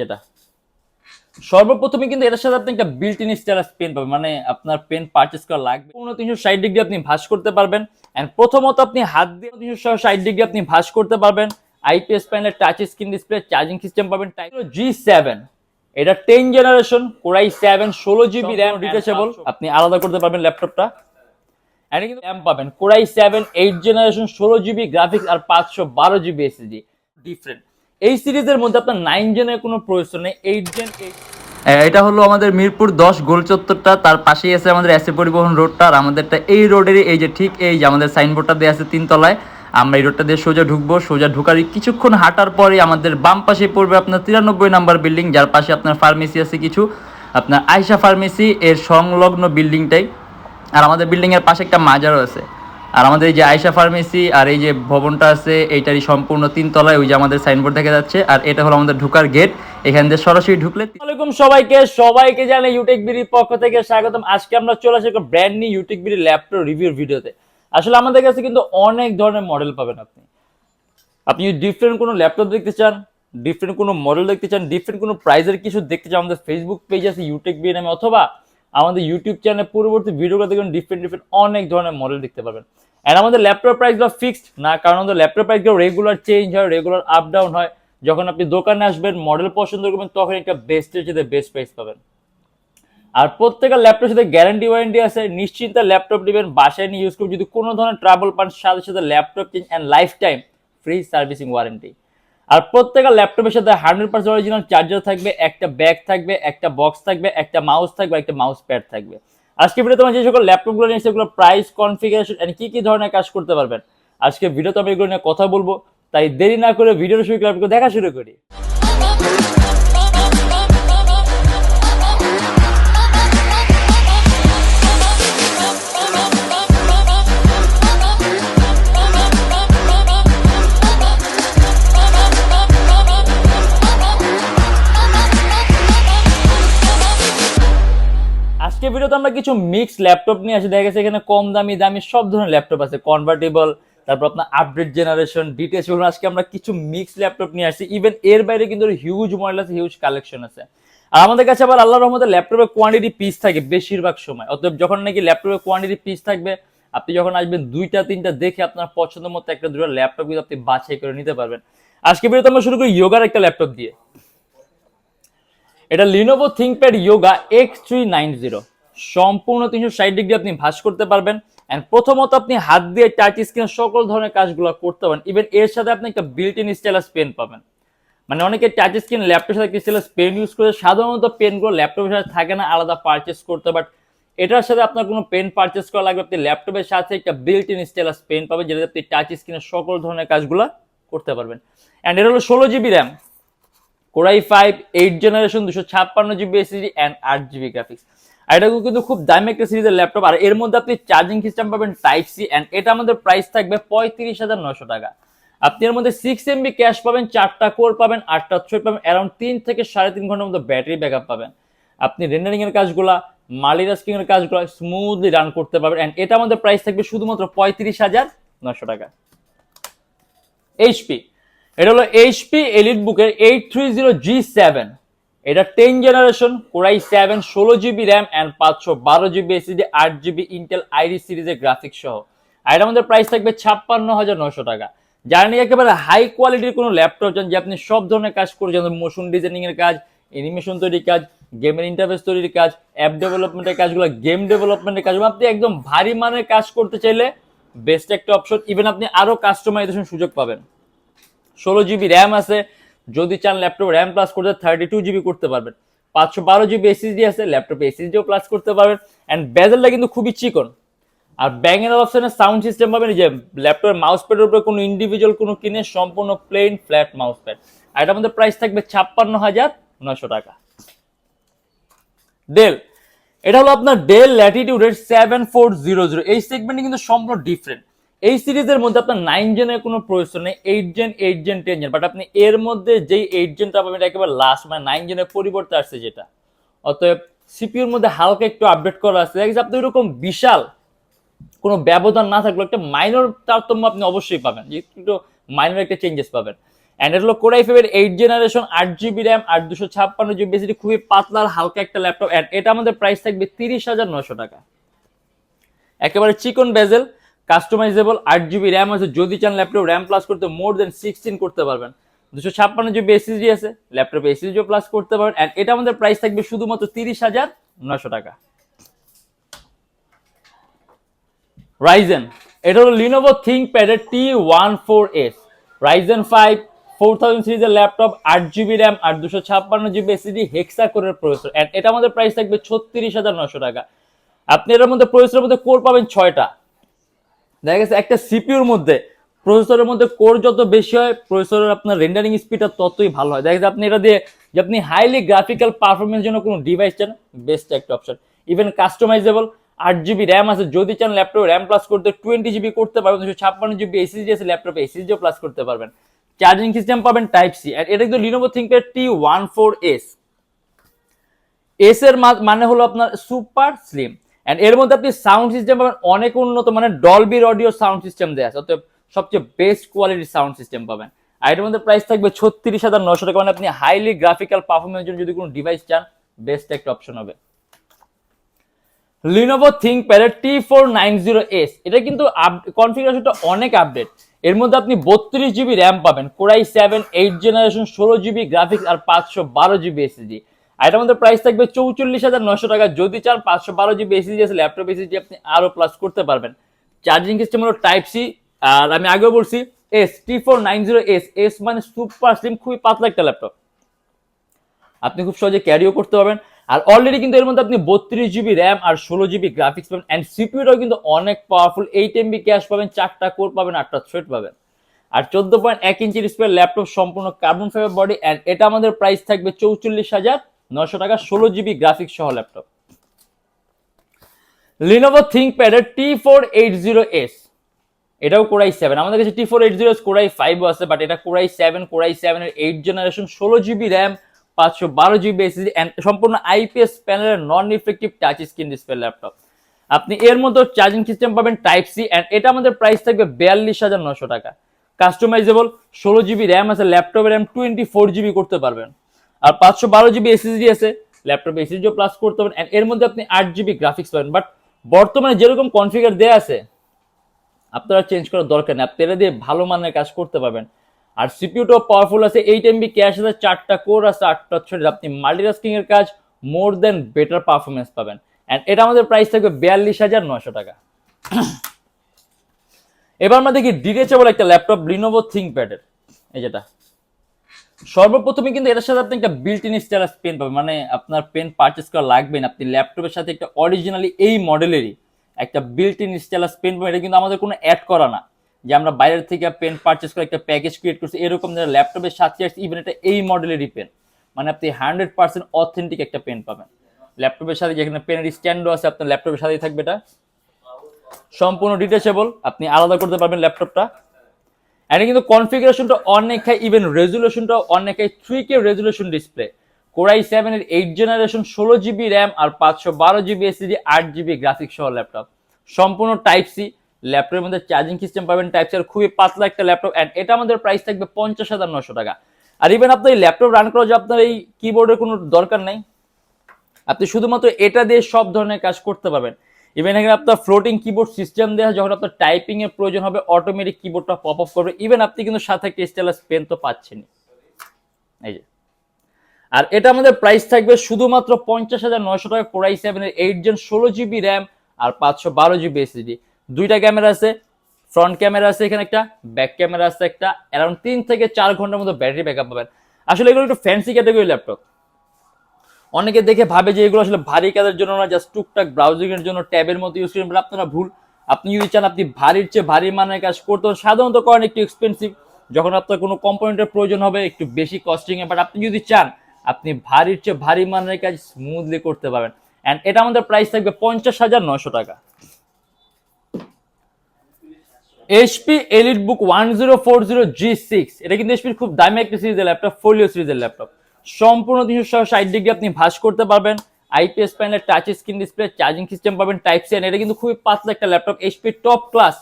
যেটা সর্বপ্রথমে কিন্তু এটার সাথে আপনি একটা বিল্ট ইন স্টাইলাস পেন পাবেন মানে আপনার পেন পারচেস করা লাগবে। পনেরো তিনশো ষাট ডিগ্রি আপনি ভাঁজ করতে পারবেন এন্ড প্রথমত আপনি হাত দিয়ে তিনশো ষাট ডিগ্রি আপনি ভাঁজ করতে পারবেন। IPS panel touch screen display charging system পাবেন টাইপ জি সেভেন এটা ten generation core i seven ষোলো জিবি র্যাম রিটেচেবল আপনি আলাদা করতে পারবেন ল্যাপটপটা এন্ড কিন্তু র্যাম পাবেন। Core i seven eight generation ষোলো জিবি গ্রাফিক্স আর পাঁচশো বারো জিবি এসএসডি ডিফারেন্ট এই সিরিজের মধ্যে আপনার নাইন জেনের কোনো প্রয়োজন নেই এইট জেন এটা হলো আমাদের মিরপুর দশ, গোল চত্বরটা, তার পাশেই আছে আমাদের এসে পরিবহন রোডটা আর আমাদেরটা এই রোডেরই এই যে ঠিক এই যে আমাদের সাইনবোর্ডটা দেওয়া আছে তিনতলায় আমরা এই রোডটা দিয়ে সোজা ঢুকবো, সোজা ঢুকারই কিছুক্ষণ হাঁটার পরে আমাদের বাম পাশে পড়বে আপনার তিরানব্বই নাম্বার বিল্ডিং যার পাশে আপনার ফার্মেসি আছে কিছু। আপনার আয়সা ফার্মেসি এর সংলগ্ন বিল্ডিংটাই আর আমাদের বিল্ডিংয়ের পাশে একটা মাজারও আছে। আর আমাদের এই যে আয়সা ফার্মেসি আর এই যে ভবনটা আছে, এইটারই সম্পূর্ণ তিন তলায় ওই যে আমাদের সাইনবোর্ড দেখা যাচ্ছে। আর এটা হলো আমাদের ঢুকার গেট এখান দিয়ে সরাসরি ঢুকলে আসসালামাইকুম সবাইকে সবাইকে জানে ইউটেক বিডির পক্ষ থেকে স্বাগতম। আজকে আমরা চলে আসি একটা brand new UTech BD laptop রিভিউর ভিডিওতে আসলে আমাদের কাছে কিন্তু অনেক ধরনের মডেল পাবেন আপনি। আপনি ডিফারেন্ট কোনো ল্যাপটপ দেখতে চান ডিফারেন্ট কোনো মডেল দেখতে চান ডিফারেন্ট কোনো প্রাইজের কিছু দেখতে চান, আমাদের ফেসবুক পেজ আছে ইউটেক বি নামে, অথবা আমাদের ইউটিউব চ্যানেলে পূর্ববর্তী ভিডিওগুলো দেখবেন ডিফারেন্ট ডিফারেন্ট অনেক ধরনের মডেল দেখতে পারবেন অ্যান্ড আমাদের ল্যাপটপ প্রাইসগুলো ফিক্সড না, কারণ আমাদের ল্যাপটপ প্রাইসগুলো রেগুলার চেঞ্জ হয় রেগুলার আপ ডাউন হয়। যখন আপনি দোকানে আসবেন মডেল পছন্দ করবেন, তখন একটা বেস্টের সাথে বেস্ট প্রাইস পাবেন। আর প্রত্যেকটা ল্যাপটপের সাথে গ্যারান্টি ওয়ারেন্টি আছে। নিশ্চিন্তে ল্যাপটপ নেবেন, বাসায় নিয়ে ইউজ করবেন। যদি কোনো ধরনের ট্রাভেল পান, সাথে সাথে laptop change and life time free servicing warranty আর প্রত্যেকটা ল্যাপটপের সাথে হান্ড্রেড পার্সেন্ট অরিজিনাল চার্জার থাকবে, একটা ব্যাগ থাকবে, একটা বক্স থাকবে, একটা মাউস থাকবে, একটা মাউস প্যাড থাকবে। আজকে ভিডিও তোমার যে সকল ল্যাপটপগুলো নিয়ে সেগুলো প্রাইস কনফিগারেশন এন্ড কি কি ধরনের কাজ করতে পারবেন। আজকে ভিডিও তো আমি এগুলো নিয়ে কথা বলব, তাই দেরি না করে ভিডিওর শুরু করে দেখা শুরু করি। আজকে ভিডিওতে আমরা কিছু মিক্স ল্যাপটপ নিয়ে আসি। দেখা গেছে এখানে কম দামি দামি সব ধরনের ল্যাপটপ আছে। কনভার্টেবল তারপর আপনার আপডেট জেনারেশন ডিটেলস আজকে আমরা কিছু মিক্স ল্যাপটপ নিয়ে আসছি ইভেন এর বাইরে কিন্তু হিউজ মডেল আছে হিউজ কালেকশন আছে। আর আমাদের কাছে আবার আল্লাহ রহমতে ল্যাপটপের কোয়ান্টিটি পিস থাকে বেশিরভাগ সময়। অতএব যখন নাকি ল্যাপটপের কোয়ান্টিটি পিস থাকবে, আপনি যখন আসবেন দুইটা, তিনটা দেখে আপনার পছন্দ মতো একটা দুটো ল্যাপটপ কিন্তু আপনি বাছাই করে নিতে পারবেন। আজকে ভিডিওতে আমরা শুরু করি যোগার একটা ল্যাপটপ দিয়ে। এটা Lenovo ThinkPad Yoga X three nine zero সম্পূর্ণ তিনশো ষাট ডিগ্রি আপনি ভাঁজ করতে পারবেন। অ্যান্ড প্রথমত আপনি হাত দিয়ে টাচ স্ক্রিনে সকল ধরনের কাজগুলো করতে পারেন। ইভেন এর সাথে আপনি একটা বিল্ট ইন স্টাইলাস পেন পাবেন। মানে অনেকে টাচ স্ক্রিন ল্যাপটপের সাথে স্টাইলাস পেন ইউজ করে, সাধারণত পেনগুলো ল্যাপটপের সাথে থাকে না, আলাদা পারচেস করতে। বাট এটার সাথে আপনার কোনো পেন পারচেস করা লাগবে আপনি ল্যাপটপের সাথে একটা বিল্ট ইন স্টাইলাস পেন পাবেন, যেটাতে আপনি টাচ স্ক্রিনের সকল ধরনের কাজগুলো করতে পারবেন। অ্যান্ড এটা হলো ষোলো GB RAM core i five eight generation দুশো ছাপ্পান্ন জিবি এসএসডি অ্যান্ড আট জিবি গ্রাফিক্স আর এটা কিন্তু খুব দামি একটা সিরিজের ল্যাপটপ। আর এর মধ্যে আপনি চার্জিং সিস্টেম পাবেন টাইপ সি অ্যান্ড এটা আমাদের প্রাইস থাকবে পঁয়ত্রিশ হাজার নশো টাকা। আপনি এর মধ্যে সিক্স এমবি ক্যাশ পাবেন, চারটা কোর পাবেন, আটটা থ্রেড পাবেন অ্যারাউন্ড তিন থেকে সাড়ে তিন ঘণ্টার মধ্যে ব্যাটারি ব্যাকআপ পাবেন। আপনি রেন্ডারিং এর কাজগুলা এর কাজগুলো স্মুথলি রান করতে পারবেন অ্যান্ড এটা আমাদের প্রাইস থাকবে শুধুমাত্র পঁয়ত্রিশ হাজার নশো টাকা। এইচপি এটা হলো এইচপি এলিট বুকের eight three zero G seven এটা ten generation core i seven ষোলো জিবি র্যাম অ্যান্ড পাঁচশো বারো জিবি এসিডি আট জিবি ইন্টেল আইডি সিরিজের গ্রাফিক্স সহ। আর এটা আমাদের প্রাইস থাকবে ছাপ্পান্ন হাজার নশো টাকা। যারা নিয়ে একেবারে হাই কোয়ালিটির কোনো ল্যাপটপ চান, যে আপনি সব ধরনের কাজ করে যেমন মোশন ডিজাইনিং এর কাজ অ্যানিমেশন তৈরির কাজ গেমের ইন্টারফেস তৈরির কাজ অ্যাপ ডেভেলপমেন্টের কাজগুলো গেম ডেভেলপমেন্টের কাজ আপনি একদম ভারী মানের কাজ করতে চাইলে বেস্ট একটা অপশন ইভেন আপনি আরও কাস্টমাইজেশন সুযোগ পাবেন। ষোলো জিবি র্যাম আছে যদি চান ল্যাপটপ র্যাম প্লাস করতে থার্টি টু জিবি করতে পারবেন। পাঁচশো বারো জিবি এসএসডি আছে ল্যাপটপে এসএসডিও প্লাস করতে পারবেন। অ্যান্ড বেজেলটা কিন্তু খুবই চিকন। আর ব্যাঙের অপশনে সাউন্ড সিস্টেম পাবেন যে ল্যাপটপের মাউস প্যাডের উপরে কোনো ইন্ডিভিজুয়াল কোনো কিনে সম্পূর্ণ প্লেন ফ্ল্যাট মাউস প্যাড আর এটা আমাদের প্রাইস থাকবে ছাপ্পান্ন হাজার নশো টাকা। ডেল এটা হলো আপনার ডেল ল্যাটিটিউডের সেভেন ফোর জিরো জিরো এই সেগমেন্টে কিন্তু সম্পূর্ণ ডিফারেন্ট এই সিরিজের মধ্যে আপনার নাইন জেনের কোনো প্রয়োজন নেই eight gen eight gen ten gen but আপনি এর মধ্যে যেই এইট জেনটা পাবেন, এটা একেবারে লাস্ট মানে নাইন জেনের পরিবর্তে আসছে যেটা। অতএব সিপিউর মধ্যে হালকা একটু আপডেট করা আছে। দেখেছি আপনি এরকম বিশাল কোনো ব্যবধান না থাকলেও একটা মাইনর তারতম্য আপনি অবশ্যই পাবেন, যে একটু মাইনর একটা চেঞ্জেস পাবেন। অ্যান্ড এটা হলো কোরাই ফাইভের এইট জেনারেশন আট জিবি র্যাম আর দুশো ছাপ্পান্ন জিবি বেসিটি খুবই পাতলা আর হালকা একটা ল্যাপটপ এটা আমাদের প্রাইস থাকবে তিরিশ হাজার নশো টাকা। একেবারে চিকন বেজেল কাস্টমাইজেবল আট জিবি র্যাম আছে, যদি চান ল্যাপটপ র্যাম প্লাস করতে মোর দেন সিক্সটিন করতে পারবেন। দুশো ছাপ্পান্ন জিবি এসএসডি আছে ল্যাপটপে এসএসডিও প্লাস করতে পারবেন অ্যান্ড এটা আমাদের প্রাইস থাকবে শুধুমাত্র তিরিশ হাজার নশো টাকা। রাইজেন এটা হলো লিনোভো থিঙ্কপ্যাড এর T one four S Ryzen five four thousand সিরিজের ল্যাপটপ আট জিবি র্যাম আর দুশো ছাপ্পান্ন জিবি এসিডি হেক্সা কোরের প্রসেসর এটা আমাদের প্রাইস থাকবে ছত্রিশ হাজার নশো টাকা। আপনি এটার মধ্যে প্রসেসরের মধ্যে কোর পাবেন ছয়টা। দেখা গেছে একটা সিপিউর মধ্যে প্রসেসরের মধ্যে কোর যত বেশি হয় প্রসেসরের আপনার রেন্ডারিং স্পিডটা ততই ভালো হয়। দেখা যাচ্ছে আপনি এটা দিয়ে যে আপনি হাইলি গ্রাফিক্যাল পারফরমেন্স জন্য কোনো ডিভাইস চান বেস্ট একটা অপশন ইভেন কাস্টমাইজেবল আট জিবি র্যাম আছে, যদি চান ল্যাপটপ র্যাম প্লাস করতে টোয়েন্টি জিবি করতে পারবেন, দুশো ছাপ্পান্ন জিবি এসিজি আছে ল্যাপটপে এসিজিও প্লাস করতে পারবেন। চার্জিং সিস্টেম পাবেন টাইপ সি আর এটা কিন্তু Lenovo ThinkPad T one four S S এর মানে হলো আপনার সুপার স্লিম এন্ড এর মধ্যে আপনি সাউন্ড সিস্টেম পাবেন, অনেক উন্নত মানে ডলবির অডিও সাউন্ড সিস্টেম দেওয়া আছে, অতএব সবচেয়ে বেস্ট কোয়ালিটির সাউন্ড সিস্টেম পাবেন। আর এটার মধ্যে প্রাইস থাকবে ছত্রিশ হাজার নশো টাকা মানে আপনি হাইলি গ্রাফিক্যাল পারফরমেন্স জন্য যদি কোনো ডিভাইস চান বেস্ট একটা অপশন হবে। Lenovo ThinkPad T four nine zero S এটা কিন্তু কনফিগারেশনটা অনেক আপডেট এর মধ্যে আপনি বত্রিশ জিবি র্যাম পাবেন core i seven eight generation ষোলো জিবি গ্রাফিক্স আর পাঁচশো বারো জিবি এসএসডি এটার মধ্যে প্রাইস থাকবে চৌচল্লিশ হাজার নশো টাকা। যদি চান পাঁচশো বারো জিবি এসএসডি আছে ল্যাপটপ এসএসডি আপনি আরও প্লাস করতে পারবেন। চার্জিং সিস্টেম হলো টাইপ সি আর আমি আগেও বলছি S T four nine zero S S মানে সুপার স্লিম খুবই পাতলা একটা ল্যাপটপ আপনি খুব সহজে ক্যারিও করতে পারবেন। আর অলরেডি কিন্তু এর মধ্যে আপনি বত্রিশ জিবি র্যাম আর ষোলো জিবি গ্রাফিক্স পাবেন। অ্যান্ড সিপিউটাও কিন্তু অনেক পাওয়ারফুল এইট এমবি ক্যাশ পাবেন, চারটা কোর পাবেন, আটটা থ্রেড পাবেন। আর চোদ্দ পয়েন্ট এক ইঞ্চি ডিসপ্লে ল্যাপটপ সম্পূর্ণ কার্বন ফাইবার বডি অ্যান্ড এটা আমাদের প্রাইস থাকবে চৌচল্লিশ হাজার নশো টাকা, ষোলো জিবি গ্রাফিক্স সহ ল্যাপটপ লিনোভো থিঙ্কপ্যাড এর T four eight zero S এটাও কোরাই সেভেন আমাদের কাছে T four eight zero core i ফাইভও আছে বাট এটা core i seven core i সেভেনের এইট জেনারেশন ষোলো জিবি র্যাম পাঁচশো বারো জিবি এসএসডি সম্পূর্ণ আইপিএস প্যানেলের non effective touch screen display laptop আপনি এর মধ্যে চার্জিং সিস্টেম পাবেন টাইপ সি অ্যান্ড এটা আমাদের প্রাইস থাকবে বিয়াল্লিশ হাজার নশো টাকা। কাস্টমাইজেবল ষোলো জিবি র্যাম আছে ল্যাপটপের র্যাম টোয়েন্টি ফোর জিবি করতে পারবেন। আর পাঁচশো বারো জিবি এসএসডি আছে ল্যাপটপে এসএসডিও প্লাস করতে and এর মধ্যে আপনি আট জিবি গ্রাফিক্স পাবেন বাট বর্তমানে যেরকম কনফিগার দেয়া আছে, আপনারা চেঞ্জ করার দরকার নেই আপনি এটা দিয়ে ভালো মানের কাজ করতে পারবেন। আর সিপিউটাও পাওয়ারফুল আছে এইট এমবি ক্যাশ আছে, চারটা কোর আছে, আটটা থ্রেড আপনি মাল্টিটাস্কিং এর কাজ মোর দেন বেটার পারফরমেন্স পাবেন। এন্ড এটা আমাদের প্রাইস থাকবে বিয়াল্লিশ হাজার নশো টাকা। এবার আমরা দেখি ডিটেচেবল একটা ল্যাপটপ লিনোভো থিঙ্কপ্যাডের এই যেটা। সর্বপ্রথমে কিন্তু এটার সাথে আপনি একটা বিল্ট ইন স্টাইলাস পেন পাবেন মানে আপনার পেন পারচেস করা লাগবে না। আপনি ল্যাপটপের সাথে একটা অরিজিনালি এই মডেলেরই একটা বিল্ট ইন স্টাইলাস পেন পাবেন। এটা কিন্তু আমাদের কোনো অ্যাড করা না। যে আমরা বাইরের থেকে পেন পারচেস করে একটা প্যাকেজ ক্রিয়েট করছি, এরকম যারা ল্যাপটপের সাথে আসছে ইভেন এটা এই মডেলেরই পেন মানে আপনি হান্ড্রেড পার্সেন্ট অথেন্টিক একটা পেন পাবেন। ল্যাপটপের সাথে যেখানে পেনের স্ট্যান্ডও আছে, আপনার ল্যাপটপের সাথেই থাকবে এটা। সম্পূর্ণ ডিটেচেবল আপনি আলাদা করতে পারবেন ল্যাপটপটা এটা কিন্তু কনফিগারেশনটা অনেক হাই ইভেন রেজুলেশনটা অনেক high three K resolution display core i seven এর এইট জেনারেশন ষোলো জিবি র্যাম আর পাঁচশো বারো জিবি এসিডি আট জিবি গ্রাফিক্স সহ ল্যাপটপ সম্পূর্ণ টাইপ সি ল্যাপটপের মধ্যে চার্জিং সিস্টেম পাবেন টাইপ সি আর খুবই পাতলা একটা ল্যাপটপ অ্যান্ড এটা আমাদের প্রাইস থাকবে পঞ্চাশ হাজার নশো টাকা। আর ইভেন আপনার এই ল্যাপটপ রান করা যে আপনার এই কিবোর্ডের কোনো দরকার নেই। আপনি শুধুমাত্র এটা দিয়ে সব ধরনের কাজ করতে পারবেন। ইভেন এখানে আপনার ফ্লোটিং কিবোর্ড সিস্টেম দেওয়া যখন আপনার টাইপিং এর প্রয়োজন হবে অটোমেটিক কিবোর্ডটা পপ আপ করবে। ইভেন আপনি কিন্তু সাথে একটা পেন তো পাচ্ছেনই। এই যে। আর এটা আমাদের প্রাইস থাকবে শুধুমাত্র পঞ্চাশ হাজার নয়শো টাকা কোরাই সেভেনের এইট জেন ষোলো জিবি র্যাম আর পাঁচশো বারো জিবি এসএসডি দুইটা ক্যামেরা আছে ফ্রন্ট ক্যামেরা আছে এখানে একটা ব্যাক ক্যামেরা আছে একটা। অ্যারাউন্ড তিন থেকে চার ঘণ্টার মতো ব্যাটারি ব্যাকআপ পাবেন। আসলে এগুলো একটু ফ্যান্সি ক্যাটাগরি ল্যাপটপ অনেকে দেখে ভাবে যে এগুলো আসলে ভারী কাজের জন্য না জাস্ট টুকটাক ব্রাউজিং এর জন্য ট্যাবের মতো ইউজ করেন আপনারা ভুল। আপনি যদি চান আপনি ভারীর চেয়ে ভারী মানের কাজ করতে সাধারণত করেন একটু এক্সপেন্সিভ যখন আপনার কোনো কম্পোনেন্টের প্রয়োজন হবে, একটু বেশি কস্টিং এ বাট আপনি যদি চান, আপনি ভারীর চেয়ে ভারী মানের কাজ স্মুথলি করতে পারবেন। অ্যান্ড এটা আমাদের প্রাইস থাকবে পঞ্চাশ হাজার নশো টাকা। HP EliteBook one zero four zero G six এটা কিন্তু এইচপির খুব দামি একটা সিরিজের ল্যাপটপ ফোলিও সিরিজের ল্যাপটপ সম্পূর্ণ তিনশো ষাট ডিগ্রি আপনি ভাস করতে পারবেন। আইপিএস প্যানেলের touch screen display charging system পাবেন টাইপ সি এটা কিন্তু খুবই পাতলা একটা ল্যাপটপ এইচপি টপ ক্লাস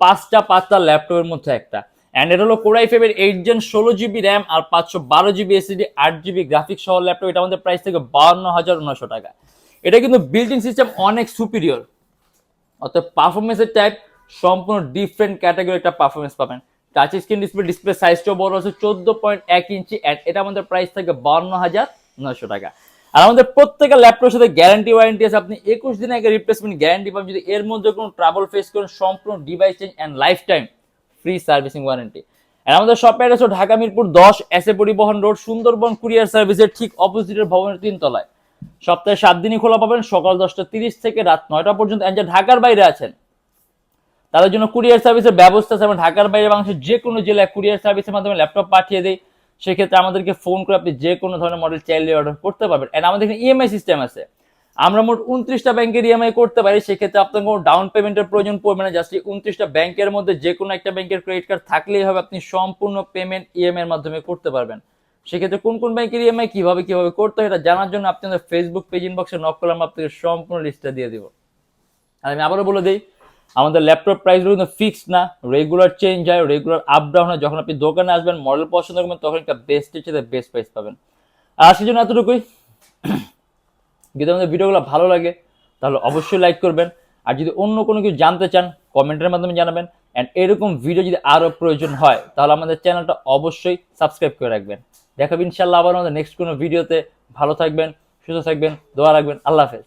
পাঁচটা পাতলা ল্যাপটপের মধ্যে একটা। অ্যান্ড এটা হলো কোরাই ফাইভের এইট জেন ষোলো জিবি র্যাম আর পাঁচশো বারো জিবি এসিডি আট জিবি গ্রাফিক্স সহ ল্যাপটপ এটা আমাদের প্রাইস থেকে বাউন্ন হাজার নশো টাকা। এটা কিন্তু ইন সিস্টেম অনেক সুপিরিয়র অর্থাৎ পারফরমেন্সের টাইপ সম্পূর্ণ ডিফারেন্ট ক্যাটাগরি একটা পারফরমেন্স পাবেন। টাচ স্ক্রিন ডিসপ্লে ডিসপ্লে সাইজটাও বড় আছে, চোদ্দ পয়েন্ট এক ইঞ্চি and এটা আমাদের প্রাইস থাকে বাউন্ন হাজার নশো টাকা। আর আমাদের প্রত্যেকটা ল্যাপটপের সাথে গ্যারান্টি ওয়ারেন্টি আছে। আপনি একুশ দিন আগে রিপ্লেসমেন্ট গ্যারান্টি পাবেন। যদি এর মধ্যে কোনো ট্রাভেল ফেস করেন, সম্পূর্ণ device change and lifetime free servicing warranty আর আমাদের শপ অ্যাড্রেস ঢাকা মিরপুর দশ এস এ পরিবহন রোড, সুন্দরবন কুরিয়ার সার্ভিসের ঠিক অপোজিটের ভবনের তিনতলায়। সপ্তাহে সাত দিনই খোলা পাবেন, সকাল দশটা তিরিশ থেকে রাত নয়টা পর্যন্ত। যারা ঢাকার বাইরে আছেন তাদের জন্য কুরিয়ার সার্ভিসের ব্যবস্থা আছে আমরা ঢাকার বাইরে বাংলাদেশের যে কোনো জেলায় কুরিয়ার সার্ভিসের মাধ্যমে ল্যাপটপ পাঠিয়ে দিই সেক্ষেত্রে আমাদেরকে ফোন করে আপনি যে কোনো ধরনের মডেল চাইলে অর্ডার করতে পারবেন। এন্ড আমাদের এখানে ইএমআই সিস্টেম আছে। আমরা মোট উনত্রিশটা ব্যাংকের ইএমআই করতে পারি। সেক্ষেত্রে আপনার কোনো ডাউন পেমেন্টের প্রয়োজন পড়বে না। জাস্ট উনত্রিশটা ব্যাংকের মধ্যে যে কোনো একটা ব্যাংকের ক্রেডিট কার্ড থাকলেই হবে। আপনি সম্পূর্ণ পেমেন্ট ইএমআই এর মাধ্যমে করতে পারবেন। সেক্ষেত্রে কোন কোন ব্যাংকের ইএমআই কীভাবে কীভাবে করতে হয়, এটা জানার জন্য আপনাদের ফেসবুক পেজ ইনবক্সে নক করলে আমরা আপনাদের সম্পূর্ণ লিস্টটা দিয়ে দিব। আর আমি আবারও বলে দিই আমাদের ল্যাপটপ প্রাইসগুলো কিন্তু ফিক্সড না রেগুলার চেঞ্জ হয় রেগুলার আপ ডাউন হয়। যখন আপনি দোকানে আসবেন মডেল পছন্দ করবেন, তখন একটা বেস্টের সাথে বেস্ট প্রাইস পাবেন। আর আজকের জন্য এতটুকুই। যদি আমাদের ভিডিওগুলো ভালো লাগে, তাহলে অবশ্যই লাইক করবেন। আর যদি অন্য কোনো কিছু জানতে চান, কমেন্টের মাধ্যমে জানাবেন। অ্যান্ড এরকম ভিডিও যদি আরও প্রয়োজন হয়, তাহলে আমাদের চ্যানেলটা অবশ্যই সাবস্ক্রাইব করে রাখবেন। দেখাবেন ইনশাল্লাহ আবার আমাদের নেক্সট কোনো ভিডিওতে ভালো থাকবেন, সুস্থ থাকবেন, দোয়া রাখবেন। আল্লাহ হাফেজ।